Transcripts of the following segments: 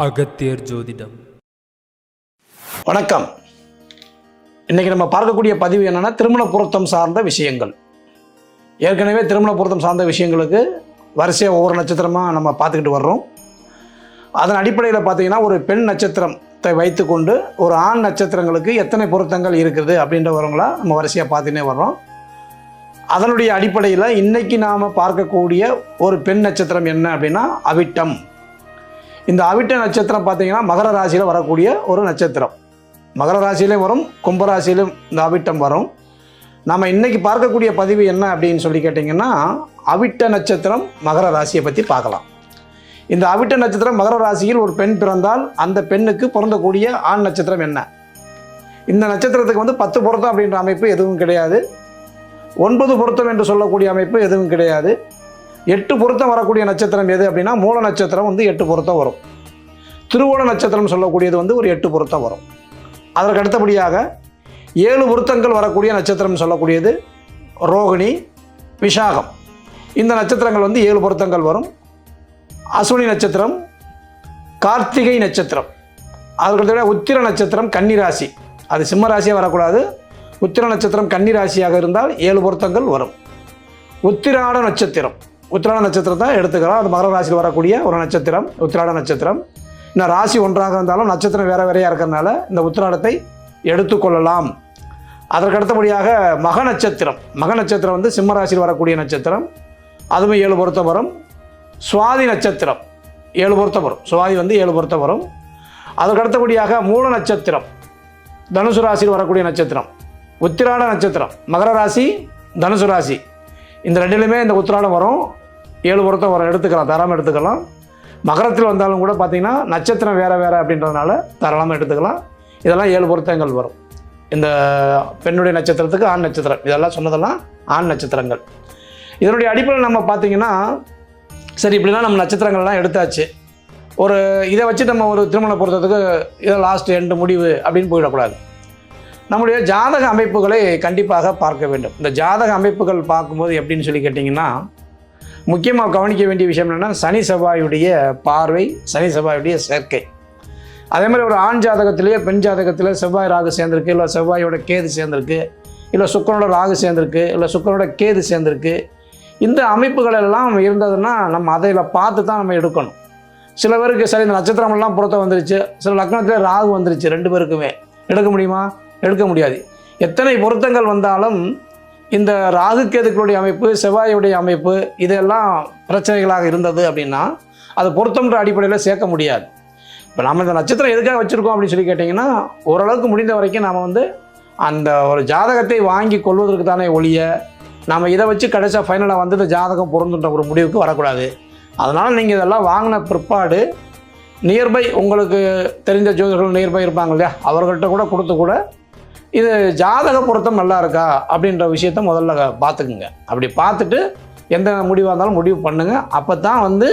அகத்தியர் ஜோதிடம். வணக்கம். இன்னைக்கு நம்ம பார்க்கக்கூடிய பதிவு என்னன்னா திருமண பொருத்தம் சார்ந்த விஷயங்கள். ஏற்கனவே திருமண பொருத்தம் சார்ந்த விஷயங்களுக்கு வரிசையாக ஒவ்வொரு நட்சத்திரமாக நம்ம பார்த்துக்கிட்டு வர்றோம். அதன் அடிப்படையில் பார்த்தீங்கன்னா ஒரு பெண் நட்சத்திரத்தை வைத்துக்கொண்டு ஒரு ஆண் நட்சத்திரங்களுக்கு எத்தனை பொருத்தங்கள் இருக்குது அப்படின்றவங்களா நம்ம வரிசையாக பார்த்துன்னே வர்றோம். அதனுடைய அடிப்படையில் இன்றைக்கி நாம் பார்க்கக்கூடிய ஒரு பெண் நட்சத்திரம் என்ன அப்படின்னா அவிட்டம். இந்த அவிட்ட நட்சத்திரம் பார்த்தீங்கன்னா மகர ராசியில் வரக்கூடிய ஒரு நட்சத்திரம். மகர ராசியிலையும் வரும் கும்பராசியிலும் இந்த அவிட்டம் வரும். நம்ம இன்னைக்கு பார்க்கக்கூடிய பதிவு என்ன அப்படின்னு சொல்லி கேட்டிங்கன்னா அவிட்ட நட்சத்திரம் மகர ராசியை பற்றி பார்க்கலாம். இந்த அவிட்ட நட்சத்திரம் மகர ராசியில் ஒரு பெண் பிறந்தால் அந்த பெண்ணுக்கு பிறந்தக்கூடிய ஆண் நட்சத்திரம் என்ன? இந்த நட்சத்திரத்துக்கு வந்து பத்து பொருத்தம் அப்படின்ற அமைப்பு எதுவும் கிடையாது. ஒன்பது பொருத்தம் என்று சொல்லக்கூடிய அமைப்பு எதுவும் கிடையாது. எட்டு பொருத்தம் வரக்கூடிய நட்சத்திரம் எது அப்படின்னா மூல நட்சத்திரம் வந்து எட்டு பொருத்தம் வரும். திருவோண நட்சத்திரம் சொல்லக்கூடியது வந்து ஒரு எட்டு பொருத்தம் வரும். அதற்கு அடுத்தபடியாக ஏழு பொருத்தங்கள் வரக்கூடிய நட்சத்திரம் சொல்லக்கூடியது ரோகிணி விஷாகம். இந்த நட்சத்திரங்கள் வந்து ஏழு பொருத்தங்கள் வரும். அஸ்வினி நட்சத்திரம் கார்த்திகை நட்சத்திரம். அதற்கடுத்த உத்திர நட்சத்திரம் கன்னிராசி. அது சிம்ம ராசியாக வரக்கூடாது. உத்திர நட்சத்திரம் கன்னிராசியாக இருந்தால் ஏழு பொருத்தங்கள் வரும். உத்திராட நட்சத்திரம். உத்திராட நட்சத்திரத்தை எடுத்துக்கலாம். அது மகர ராசியில் வரக்கூடிய ஒரு நட்சத்திரம் உத்திராட நட்சத்திரம். இன்னும் ராசி ஒன்றாக இருந்தாலும் நட்சத்திரம் வேற வேறையாக இருக்கிறதுனால இந்த உத்திராடத்தை எடுத்துக்கொள்ளலாம். அதற்கடுத்தபடியாக மக நட்சத்திரம். மக நட்சத்திரம் வந்து சிம்ம ராசியில் வரக்கூடிய நட்சத்திரம். அதுவும் ஏழு பொருத்தம் வரும். சுவாதி நட்சத்திரம். ஏழு பொருத்தம் வரும். சுவாதி வந்து ஏழு பொருத்தம் வரும். அதற்கடுத்தபடியாக மூல நட்சத்திரம். தனுசு ராசியில் வரக்கூடிய நட்சத்திரம். உத்திராட நட்சத்திரம். மகர ராசி தனுசு ராசி. இந்த ரெண்டிலுமே இந்த உத்திராடம் வரும். ஏழு பொருத்தம் வர எடுத்துக்கலாம் தாராளமாக எடுத்துக்கலாம். மகரத்தில் வந்தாலும் கூட பார்த்தீங்கன்னா நட்சத்திரம் வேறு வேறு அப்படின்றதுனால தாராளமாக எடுத்துக்கலாம். இதெல்லாம் ஏழு பொருத்தங்கள் வரும். இந்த பெண்ணுடைய நட்சத்திரத்துக்கு ஆண் நட்சத்திரம். இதெல்லாம் சொன்னதெல்லாம் ஆண் நட்சத்திரங்கள். இதனுடைய அடிப்படையில் நம்ம பார்த்தீங்கன்னா சரி இப்படிலாம் நம்ம நட்சத்திரங்கள்லாம் எடுத்தாச்சு. ஒரு இதை வச்சு நம்ம ஒரு திருமண பொருத்தத்துக்கு இதை லாஸ்ட் எண்டு முடிவு அப்படின்னு போயிடக்கூடாது. நம்முடைய ஜாதக அமைப்புகளை கண்டிப்பாக பார்க்க வேண்டும். இந்த ஜாதக அமைப்புகள் பார்க்கும்போது எப்படின்னு சொல்லி கேட்டிங்கன்னா முக்கியமாக கவனிக்க வேண்டிய விஷயம் என்னென்னா சனி செவ்வாயுடைய பார்வை சனி செவ்வாயுடைய சேர்க்கை. அதே மாதிரி ஒரு ஆண் ஜாதகத்திலேயே பெண் ஜாதகத்தில் செவ்வாய் ராகு சேர்ந்திருக்கு இல்லை செவ்வாயோட கேது சேர்ந்திருக்கு இல்லை சுக்கரனோட ராகு சேர்ந்திருக்கு இல்லை சுக்கரனோட கேது சேர்ந்திருக்கு. இந்த அமைப்புகள் எல்லாம் இருந்ததுன்னா நம்ம அதையில் பார்த்து தான் நம்ம எடுக்கணும். சில பேருக்கு சரி இந்த நட்சத்திரமெல்லாம் பொருத்தம் வந்துருச்சு சில லக்னத்தில் ராகு வந்துருச்சு ரெண்டு பேருக்குமே. எடுக்க முடியுமா? எடுக்க முடியாது. எத்தனை பொருத்தங்கள் வந்தாலும் இந்த ராகு கேதுக்களுடைய அமைப்பு செவ்வாயுடைய அமைப்பு இதெல்லாம் பிரச்சனைகளாக இருந்தது அப்படின்னா அது பொருத்தம்ன்ற அடிப்படையில் சேர்க்க முடியாது. இப்போ நம்ம இந்த நட்சத்திரம் எதுக்காக வச்சுருக்கோம் அப்படின்னு சொல்லி கேட்டிங்கன்னா ஓரளவுக்கு முடிந்த வரைக்கும் நாம் வந்து அந்த ஒரு ஜாதகத்தை வாங்கி கொள்வதற்கு தானே ஒழிய நம்ம இதை வச்சு கடைசியாக ஃபைனலாக வந்து இந்த ஜாதகம் பொருந்துன்ற ஒரு முடிவுக்கு வரக்கூடாது. அதனால் நீங்கள் இதெல்லாம் வாங்கின பிற்பாடு நியர்பை உங்களுக்கு தெரிந்த ஜோதிடர்கள் நியர்பை இருப்பாங்க இல்லையா? அவர்கள்ட்ட கூட கொடுத்து கூட இது ஜாதக பொருத்தம் நல்லா இருக்கா அப்படின்ற விஷயத்த முதல்ல பார்த்துக்குங்க. அப்படி பார்த்துட்டு எந்த முடிவாக இருந்தாலும் முடிவு பண்ணுங்கள் அப்போ தான் வந்து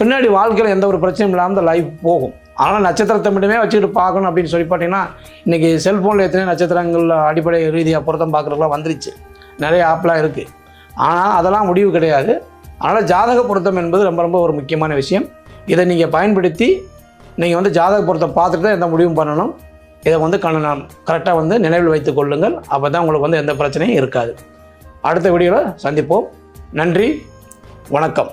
பின்னாடி வாழ்க்கையில் எந்த ஒரு பிரச்சனையும் இல்லாமல் இந்த லைஃப் போகும். ஆனால் நட்சத்திரத்தை மட்டுமே வச்சுக்கிட்டு பார்க்கணும் அப்படின்னு சொல்லி பார்த்தீங்கன்னா இன்றைக்கி செல்ஃபோனில் எத்தனை நட்சத்திரங்கள் அடிப்படை ரீதியாக பொருத்தம் பார்க்குறதுலாம் வந்துருச்சு. நிறைய ஆப்லாம் இருக்குது ஆனால் அதெல்லாம் முடிவு கிடையாது. அதனால் ஜாதக பொருத்தம் என்பது ரொம்ப ரொம்ப ஒரு முக்கியமான விஷயம். இதை நீங்கள் பயன்படுத்தி நீங்கள் வந்து ஜாதக பொருத்தம் பார்த்துட்டு தான் எந்த முடிவும் பண்ணணும். இதை வந்து கண்ண கரெக்டாக வந்து நினைவில் வைத்து கொள்ளுங்கள். அப்போ தான் உங்களுக்கு வந்து எந்த பிரச்சனையும் இருக்காது. அடுத்த வீடியோவில் சந்திப்போம். நன்றி. வணக்கம்.